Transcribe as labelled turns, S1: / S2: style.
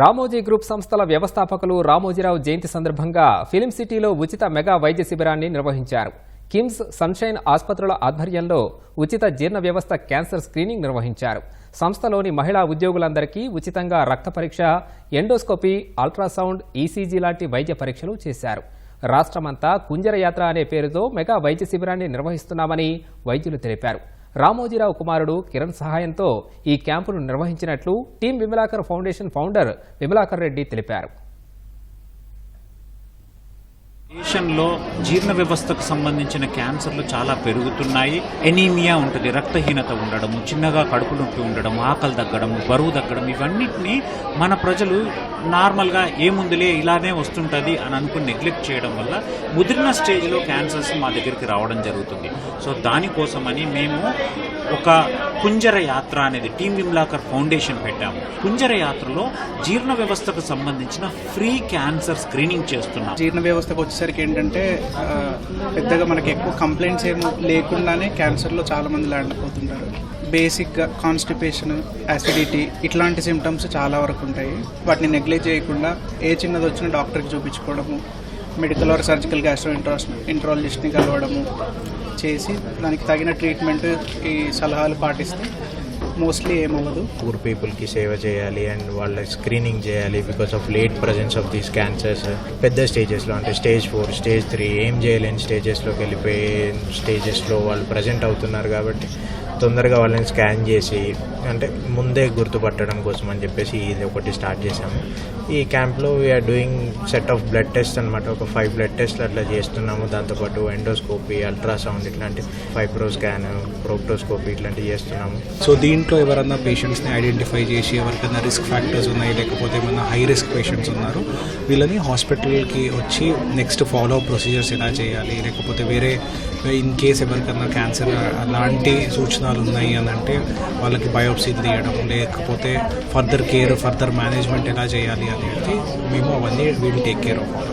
S1: Ramoji group సంస్థల వ్యవస్థాపకులు రామోజీరావు జయంతి సందర్భంగా ఫిలిం సిటీలో ఉచిత మెగా వైద్య శిబిరాన్ని నిర్వహించారు. కిమ్స్ సన్షైన్ ఆసుపత్రుల ఆధ్వర్యంలో ఉచిత జీర్ణ వ్యవస్థ క్యాన్సర్ స్క్రీనింగ్ నిర్వహించారు. సంస్థలోని మహిళా ఉద్యోగులందరికీ ఉచితంగా రక్త పరీక్ష ఎండోస్కోపీ అల్ట్రాసౌండ్ ఈసీజీ లాంటి వైద్య పరీక్షలు చేశారు. రాష్ట్రమంతా కుంజర యాత్ర అనే పేరుతో మెగా వైద్య శిబిరాన్ని నిర్వహిస్తున్నామని వైద్యులు తెలిపారు. రామోజీరావు కుమారుడు కిరణ్ సహాయంతో ఈ క్యాంపును నిర్వహించినట్లు team Vimalakar foundation founder Vimalakar Reddy తెలిపారు.
S2: దేశంలో జీర్ణ వ్యవస్థకు సంబంధించిన క్యాన్సర్లు చాలా పెరుగుతున్నాయి. ఎనీమియా ఉంటుంది రక్తహీనత ఉండడము చిన్నగా కడుపు నొప్పి ఉండడం ఆకలి తగ్గడము బరువు తగ్గడం ఇవన్నిటిని మన ప్రజలు నార్మల్గా ఏముందిలే ఇలానే వస్తుంటుంది అని అనుకుని నెగ్లెక్ట్ చేయడం వల్ల ముదిరిన స్టేజ్లో క్యాన్సర్స్ మా దగ్గరికి రావడం జరుగుతుంది. సో దానికోసమని మేము ఒక కుంజర యాత్ర అనేది టీమ్ విమ్లాకర్ ఫౌండేషన్ పెట్టాము. కుంజర యాత్రలో జీర్ణ వ్యవస్థకు సంబంధించిన ఫ్రీ క్యాన్సర్ స్క్రీనింగ్ చేస్తున్నాం.
S3: జీర్ణ వ్యవస్థకు వచ్చేసరికి ఏంటంటే పెద్దగా మనకి ఎక్కువ కంప్లైంట్స్ ఏమో లేకుండానే క్యాన్సర్లో చాలా మంది ల్యాండ్ అయిపోతుంటారు బేసిక్గా కాన్స్టిపేషన్ యాసిడిటీ ఇట్లాంటి సిమ్టమ్స్ చాలా వరకు ఉంటాయి. వాటిని నెగ్లెక్ట్ చేయకుండా ఏ చిన్నది వచ్చినా డాక్టర్కి చూపించుకోవడము మెడికల్ ఆర్ సర్జికల్ గ్యాస్ట్రో ఇంట్రాస్ ఇంట్రాలజిస్ట్ని కలవడము చేసి దానికి తగిన ట్రీట్మెంట్ ఈ సలహాలు పాటిస్తే మోస్ట్లీ ఏమవ్వదు
S4: పూర్ పీపుల్కి సేవ చేయాలి అండ్ వాళ్ళ స్క్రీనింగ్ చేయాలి because of late presence of these cancers పెద్ద స్టేజెస్లో అంటే స్టేజ్ ఫోర్ స్టేజ్ త్రీ ఏం చేయలేని స్టేజెస్లోకి వెళ్ళిపోయే స్టేజెస్లో వాళ్ళు ప్రజెంట్ అవుతున్నారు కాబట్టి తొందరగా వాళ్ళని స్కాన్ చేసి అంటే ముందే గుర్తుపట్టడం కోసం అని చెప్పేసి ఇది ఒకటి స్టార్ట్ చేసాము ఈ క్యాంప్లో we're doing set of blood test అనమాట ఒక ఫైవ్ బ్లడ్ టెస్ట్లు అట్లా చేస్తున్నాము. దాంతోపాటు ఎండోస్కోపీ అల్ట్రాసౌండ్ ఇట్లాంటి ఫైబ్రో స్కాన్ ప్రోక్టోస్కోపీ ఇట్లాంటివి చేస్తున్నాము.
S5: సో దీంట్లో ఎవరన్నా పేషెంట్స్ని ఐడెంటిఫై చేసి ఎవరికైనా రిస్క్ ఫ్యాక్టర్స్ ఉన్నాయి లేకపోతే ఏమైనా హై రిస్క్ పేషెంట్స్ ఉన్నారు వీళ్ళని హాస్పిటల్కి వచ్చి నెక్స్ట్ ఫాలో ప్రొసీజర్స్ ఎలా చేయాలి లేకపోతే వేరే ఇన్ కేస్ ఎవరికన్నా క్యాన్సర్ అలాంటి సూచనలు ఉన్నాయి అని అంటే వాళ్ళకి బయోప్సీ తీయడం లేకపోతే ఫర్దర్ కేర్ ఫర్దర్ మేనేజ్మెంట్ ఎలా చేయాలి అని అనేది మేము అవన్నీ we'll take care of all